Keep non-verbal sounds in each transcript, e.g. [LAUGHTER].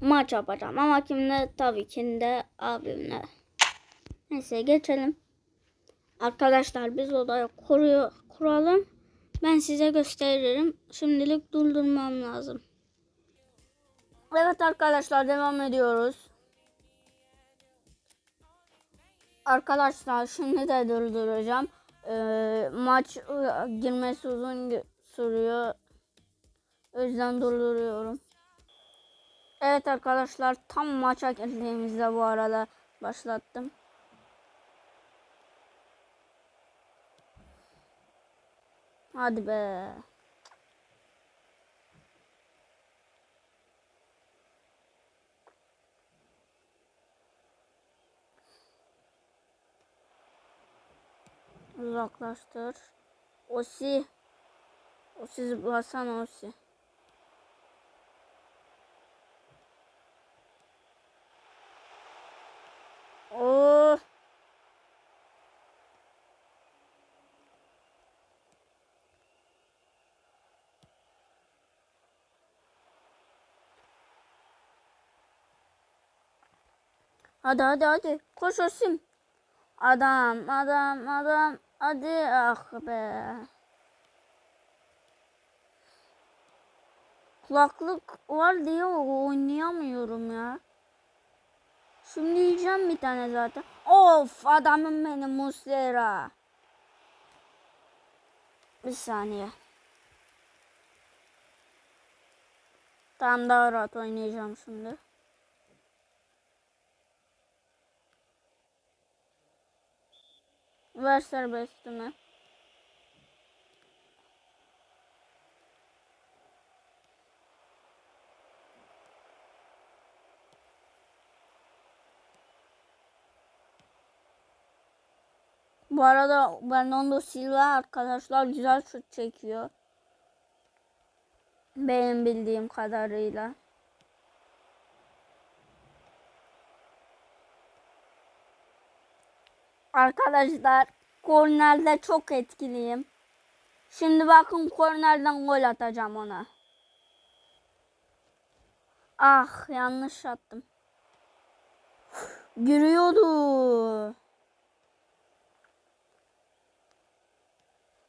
maç yapacağım. Ama kimle? Tabii ki de abimle. Neyse geçelim. Arkadaşlar biz odayı kuruyor, kuralım. Ben size gösteririm. Şimdilik durdurmam lazım. Evet arkadaşlar devam ediyoruz. Arkadaşlar şimdi de durduracağım. Ee, maç e, girmesi uzun sürüyor. O yüzden durduruyorum. Evet arkadaşlar tam maça girdiğimizde bu arada başlattım. Hadi be. Uzaklaştır. Osi. Osi zıplasana Osi. Hadi hadi hadi. Koş Osim. Adam adam adam. Hadi ah be. Kulaklık var diye oynayamıyorum ya. Şimdi yiyeceğim bir tane zaten. Of adamım benim Muslera. Bir saniye. Tam daha rahat oynayacağım şimdi. Ver serbestimi. Bu arada Bernardo Silva arkadaşlar güzel şut çekiyor. Benim bildiğim kadarıyla. Arkadaşlar kornerde çok etkiliyim. Şimdi bakın kornerden gol atacağım ona. Ah yanlış attım. Giriyordu.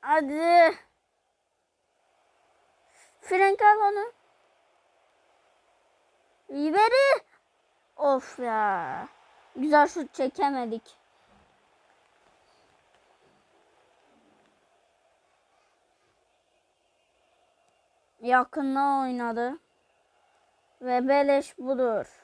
Hadi. Frank al onu. Ribery. Of ya. Güzel şut çekemedik. Yakında oynadı. Ve beleş budur.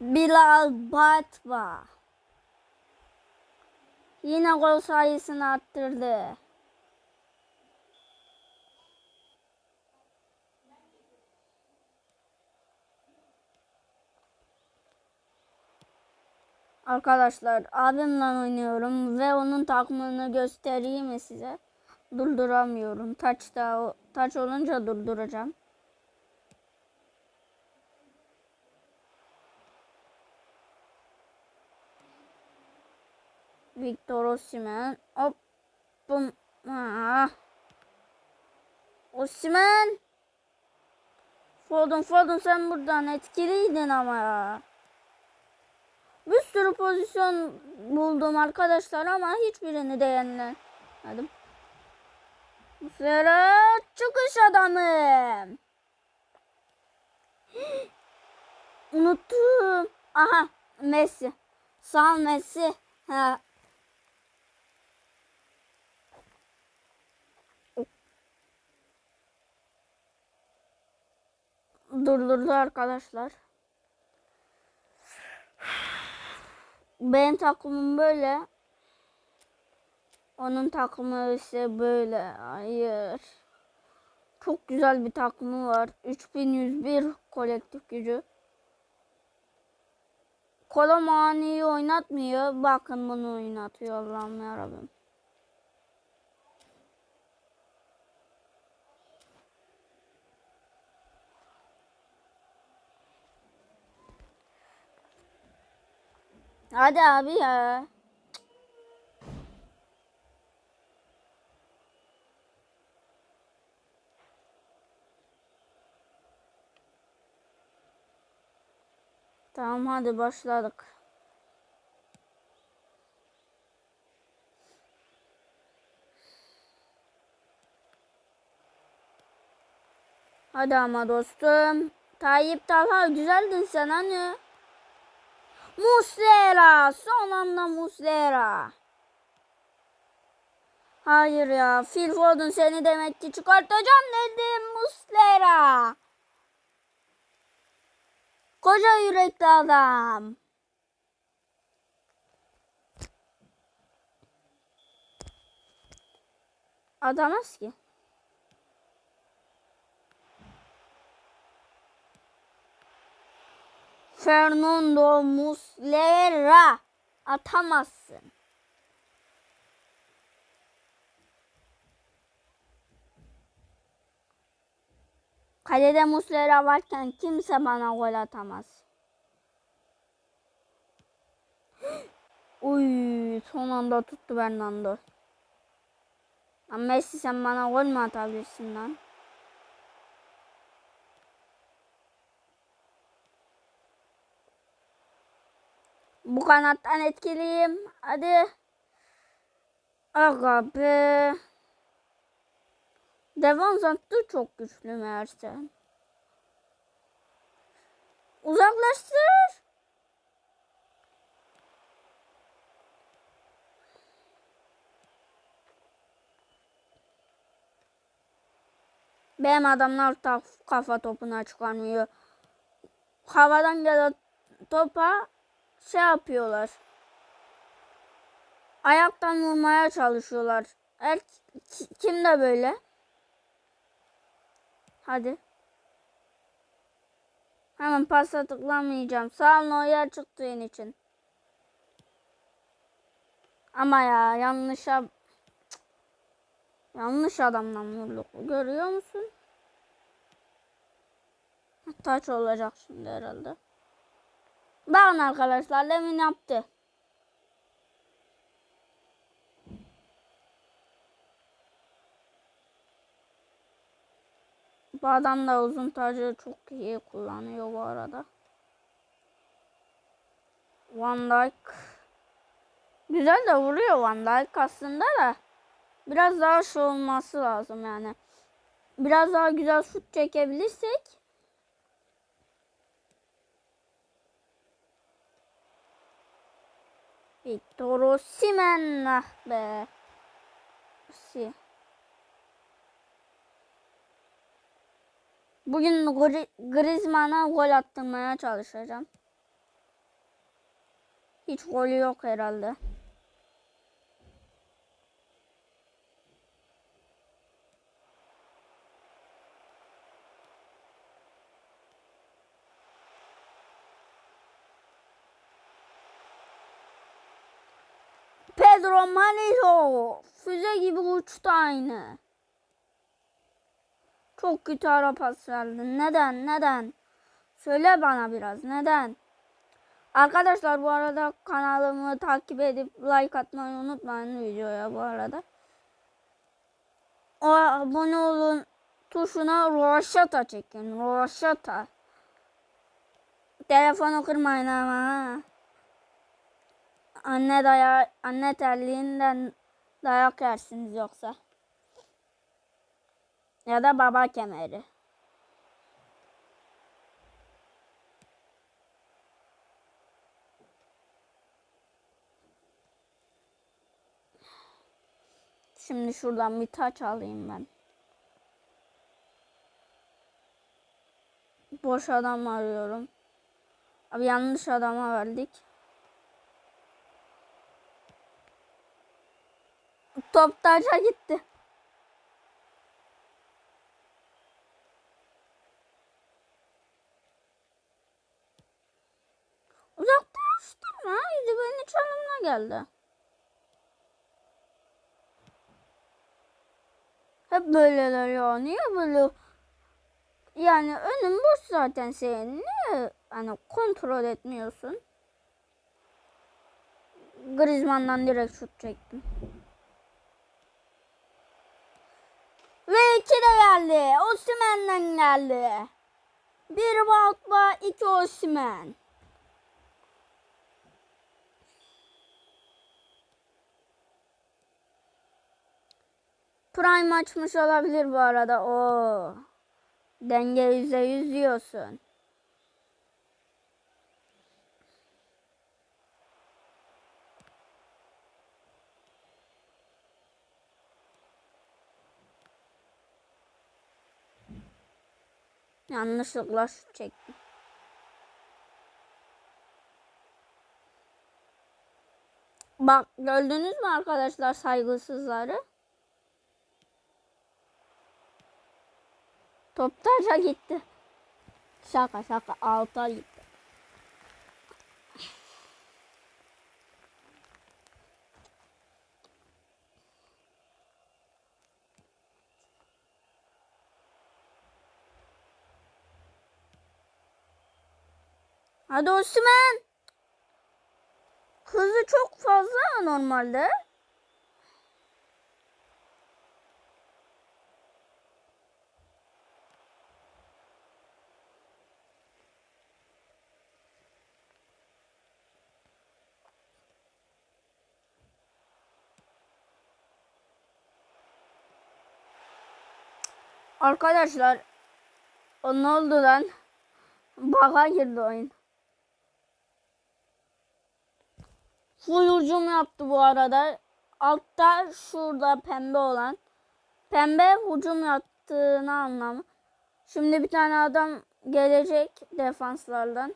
Bilal Batba. Yine gol sayısını arttırdı. Arkadaşlar abimle oynuyorum ve onun takımını göstereyim mi size? Durduramıyorum. Taçta taç olunca durduracağım. Victor Osimhen. Hop. Bum. Ah. Osimhen. Foden Foden sen buradan etkiliydin ama ya. Bir sürü pozisyon buldum arkadaşlar ama hiçbirini değerlendirmedim. Sıra çıkış adamım. [GASPS] Unuttum. Aha Messi. Sağ Messi. Ha. Durdurdu arkadaşlar. Benim takımım böyle. Onun takımı ise böyle. Hayır. Çok güzel bir takımı var. 3101 kolektif gücü. Kolomani'yi oynatmıyor. Bakın bunu oynatıyor Allah'ım yarabbim. Hadi abi ya. Tamam hadi başladık. Hadi ama dostum. Tayyip Talha güzeldin sen hani. Muslera. Son anda Muslera. Hayır ya. Phil Foden seni demek ki çıkartacağım dedim Muslera. Koca yürekli adam. Atamaz ki. Fernando Muslera atamazsın. Kalede Muslera varken kimse bana gol atamaz. Uy, son anda tuttu Fernando. Lan Messi sen bana gol mü atabilirsin lan? Bu kanattan etkiliyim. Hadi. Aga be. Defans hattı çok güçlü meğerse. Uzaklaştır. Benim adamlar kafa topuna çıkarmıyor. Havadan gelen topa şey yapıyorlar. Ayaktan vurmaya çalışıyorlar. Her kim de böyle? Hadi. Hemen pasta tıklamayacağım. Sağ olun o yer çıktığın için. Ama ya yanlışa yanlış adamdan vurduk. Görüyor musun? Taç olacak şimdi herhalde. Bakın arkadaşlar demin yaptı. Bu adam da uzun tacı çok iyi kullanıyor bu arada. Van Dijk güzel de vuruyor Van Dijk aslında da biraz daha şey olması lazım yani. Biraz daha güzel şut çekebilirsek Victor Osimhen ah be. Si. Bugün Gri- Griezmann'a gol attırmaya çalışacağım. Hiç golü yok herhalde. Pedro Manito füze gibi uçtu aynı. Çok kötü ara pas verdin. Neden? Neden? Söyle bana biraz. Neden? Arkadaşlar bu arada kanalımı takip edip like atmayı unutmayın videoya bu arada. O abone olun tuşuna roşata çekin. Roşata. Telefonu kırmayın ama ha. Anne daya anne terliğinden dayak yersiniz yoksa. Ya da baba kemeri. Şimdi şuradan bir taç alayım ben. Boş adam arıyorum. Abi yanlış adama verdik. Top taça gitti. Uzaklaştırma. İdi beni çalımla geldi. Hep böyleler ya. Niye böyle? Yani önün boş zaten senin. Niye hani kontrol etmiyorsun? Griezmann'dan direkt şut çektim. geldi. Osimen'den geldi. Bir Balkba, iki Osimen. Prime açmış olabilir bu arada. O denge yüzde yüz diyorsun. Yanlışlıkla şut çektim. Bak gördünüz mü arkadaşlar saygısızları? Top taca gitti. Şaka şaka alta gitti. Hadi Osman. Hızı çok fazla normalde. Arkadaşlar o ne oldu lan? Baga girdi oyun. Full hücum yaptı bu arada. Altta şurada pembe olan. Pembe hücum yaptığını anlamı. Şimdi bir tane adam gelecek defanslardan.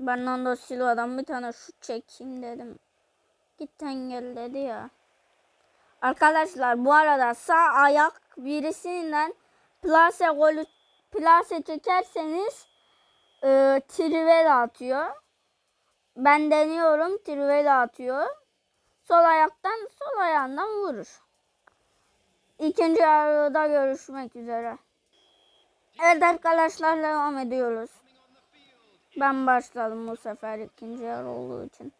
Bernardo Silva'dan bir tane şut çekeyim dedim. Git engelledi ya. Arkadaşlar bu arada sağ ayak birisinden plase golü plase çekerseniz e, trivela atıyor. Ben deniyorum trivela atıyor. Sol ayaktan sol ayağından vurur. İkinci yarıda görüşmek üzere. Evet arkadaşlar devam ediyoruz. Ben başladım bu sefer ikinci yer olduğu için.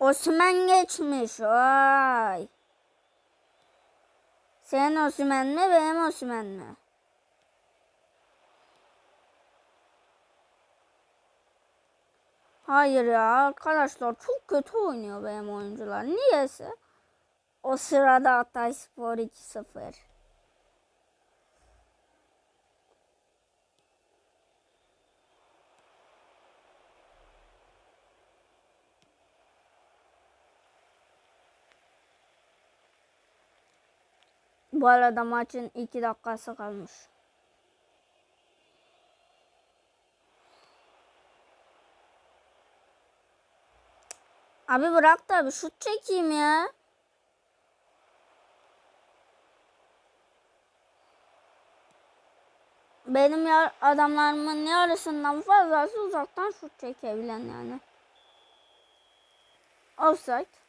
Osman geçmiş. Vay. Senin Osman mi benim Osman mi? Hayır ya arkadaşlar çok kötü oynuyor benim oyuncular. Niyeyse? O sırada Hatay Spor 2-0. Bu arada maçın 2 dakikası kalmış. Abi bırak da bir şut çekeyim ya. Benim ya adamlarımın yarısından fazlası uzaktan şut çekebilen yani. Offside.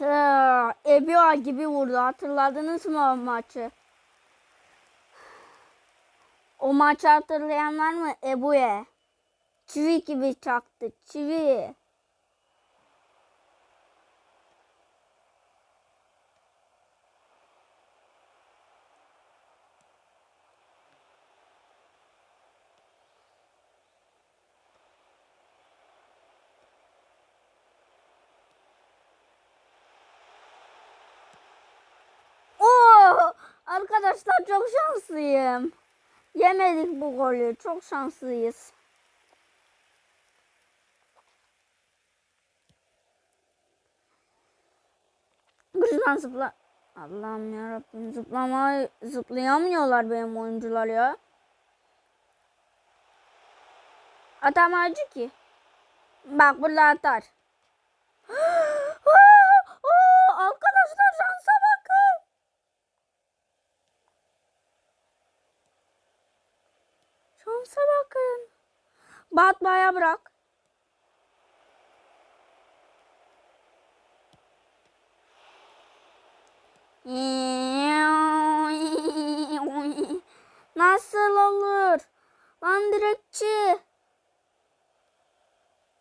Ebioa gibi vurdu. Hatırladınız mı o maçı? O maçı hatırlayanlar mı? Ebu'ye. Çivi gibi çaktı. Çivi. Oo! Arkadaşlar çok şanslıyım. Yemedik bu golü. Çok şanslıyız. Güçten zıpla. Allah'ım yarabbim zıplama zıplayamıyorlar benim oyuncular ya. Atamacı ki. Bak burada atar. Aa, aa, arkadaşlar şansa bakın. Şansa bakın. Batmaya bırak. Nasıl olur? Lan direkçi.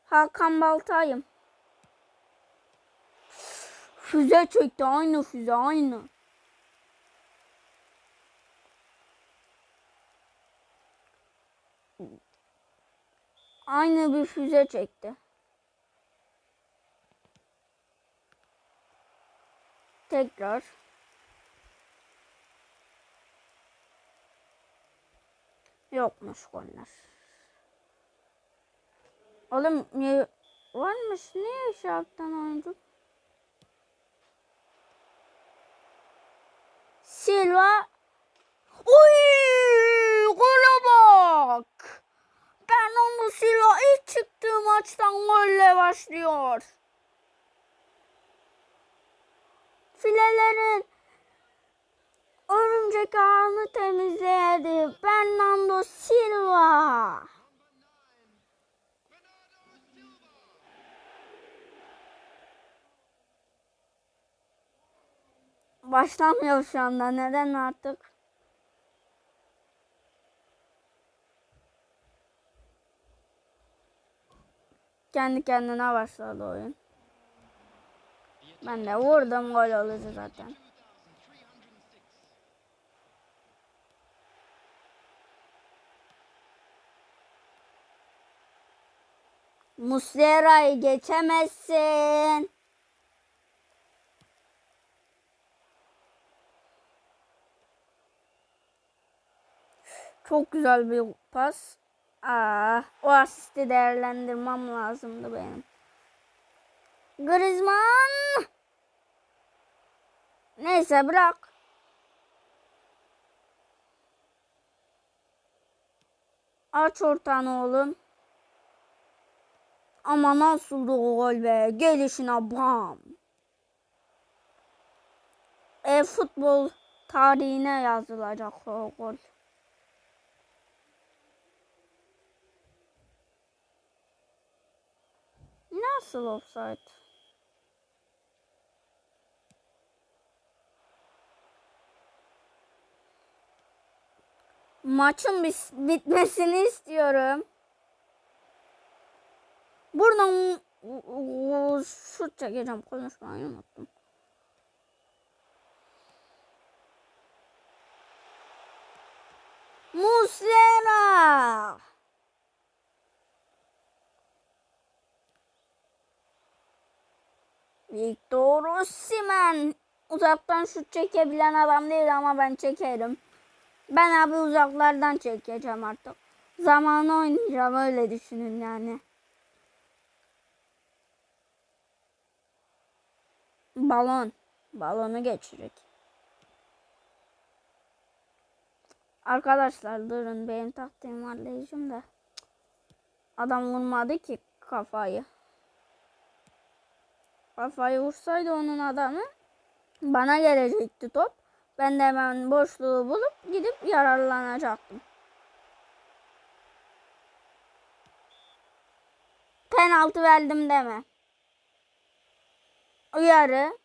Hakan Baltay'ım. Füze çekti aynı füze aynı. Aynı bir füze çekti. Tekrar. Yokmuş goller. Oğlum ne varmış niye şarttan oyuncu? Silva Uy, gole bak. Bernardo Silva ilk çıktığı maçtan golle başlıyor. Filelerin örümcek ağını temizledi. Bernardo Silva. Başlamıyor şu anda. Neden artık? Kendi kendine başladı oyun. Ben de vurdum gol olacak zaten. Muslera'yı geçemezsin. Çok güzel bir pas. Aa, o asisti değerlendirmem lazımdı benim. Griezmann. Neyse bırak. Aç ortanı oğlum. Ama nasıldı o gol be. Gelişine bam. E futbol tarihine yazılacak o gol. Nasıl offside? Maçın bitmesini istiyorum. Buradan şut çekeceğim. Konuşmayı unuttum. Muslera. Victor Osimhen. Uzaktan şut çekebilen adam değil ama ben çekerim. Ben abi uzaklardan çekeceğim artık. Zamanı oynayacağım öyle düşünün yani. Balon. Balonu geçecek. Arkadaşlar durun benim taktiğim var de. Adam vurmadı ki kafayı. Kafayı vursaydı onun adamı bana gelecekti top. Ben de hemen boşluğu bulup gidip yararlanacaktım. Penaltı verdim deme. Uyarı.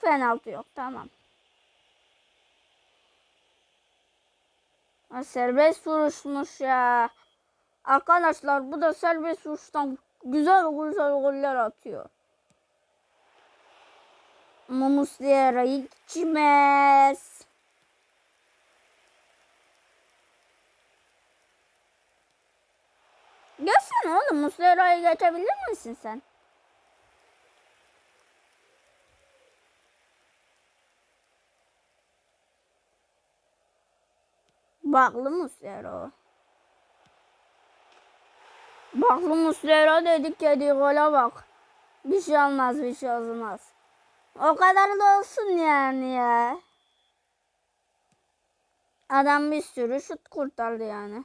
Penaltı yok tamam. Serbest vuruşmuş ya. Arkadaşlar bu da serbest vuruştan güzel güzel goller atıyor. Ama Muslera geçmez. Gelsene oğlum Muslera'yı geçebilir misin sen? Baklı Muslera o. Baklı Muslera dedik kedi gola bak. Bir şey olmaz bir şey olmaz. O kadar da olsun yani ya. Adam bir sürü şut kurtardı yani.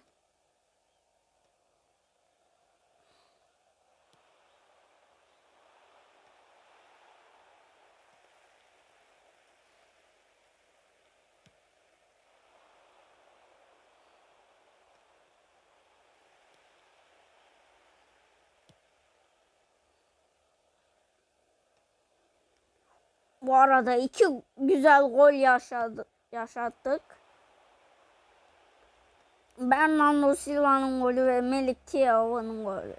Bu arada iki güzel gol yaşadı, yaşattık. Bernardo Silva'nın golü ve Melik Tiao'nun golü.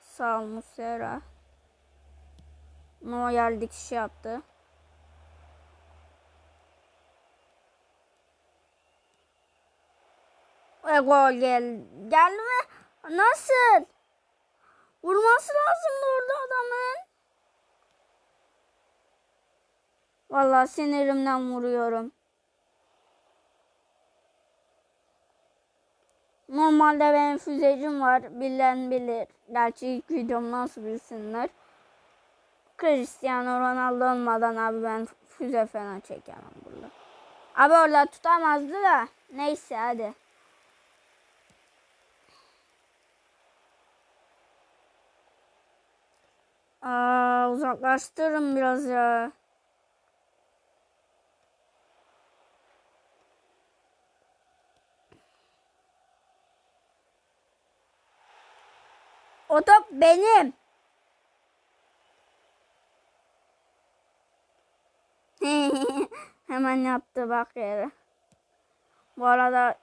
Sağ ol Muslera. Neuer dikiş yaptı. Ve gol gel geldi mi? Nasıl? Vurması lazımdı orada adamın. Vallahi sinirimden vuruyorum. Normalde benim füzecim var. Bilen bilir. Gerçi ilk videom nasıl bilsinler. Cristiano Ronaldo olmadan abi ben füze falan çekemem burada. Abi orada tutamazdı da. Neyse hadi. Aa, uzaklaştırın biraz ya. O top benim. [LAUGHS] Hemen yaptı bak yere. Bu arada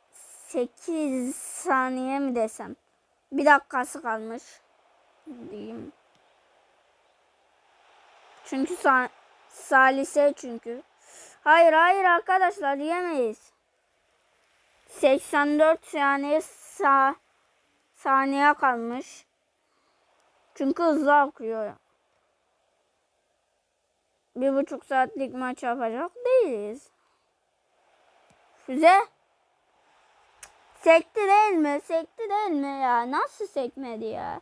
8 saniye mi desem? Bir dakikası kalmış. Diyeyim. Çünkü sa salise çünkü. Hayır hayır arkadaşlar yemeyiz. 84 saniye sa saniye kalmış. Çünkü hızlı akıyor. Bir buçuk saatlik maç yapacak değiliz. Füze. Sekti değil mi? Sekti değil mi ya? Nasıl sekmedi ya?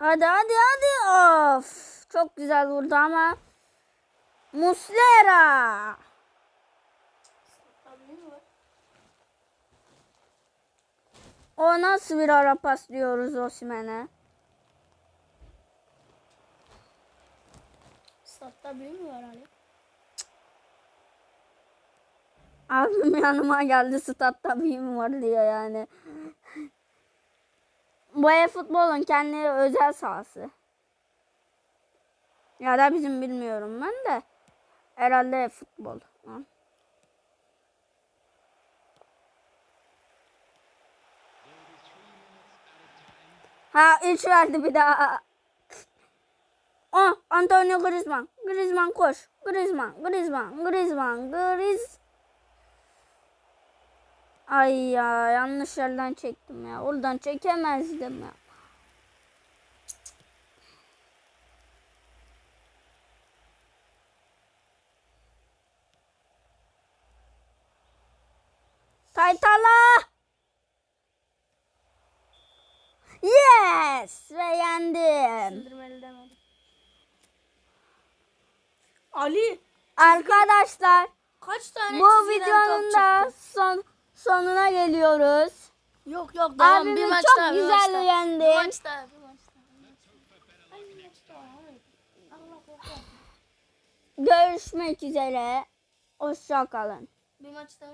Hadi hadi hadi. Of. Çok güzel vurdu ama. Muslera. O nasıl bir ara pas diyoruz Osimhen'e? Statta büyü mü var Ali? Abim yanıma geldi statta büyüm var diyor yani. Bu futbolun kendi özel sahası. Ya da bizim bilmiyorum ben de. Herhalde futbol. Ha. Ha 3 verdi bir daha. Oh Antonio Griezmann. Griezmann koş. Griezmann, Griezmann, Griezmann, Griez. Ay ya yanlış yerden çektim ya. Oradan çekemezdim ya. Taytala. Yes ve yendim. Sindirmeli demedim. Ali Arkadaşlar kaç tane bu videonun da son sonuna geliyoruz. Yok yok devam Abimi bir maç çok daha bir güzel maç daha. yendi. Bir maç daha bir maç daha. Ay, bir maç daha. Allah. Görüşmek üzere. Hoşça kalın. Bir maç daha.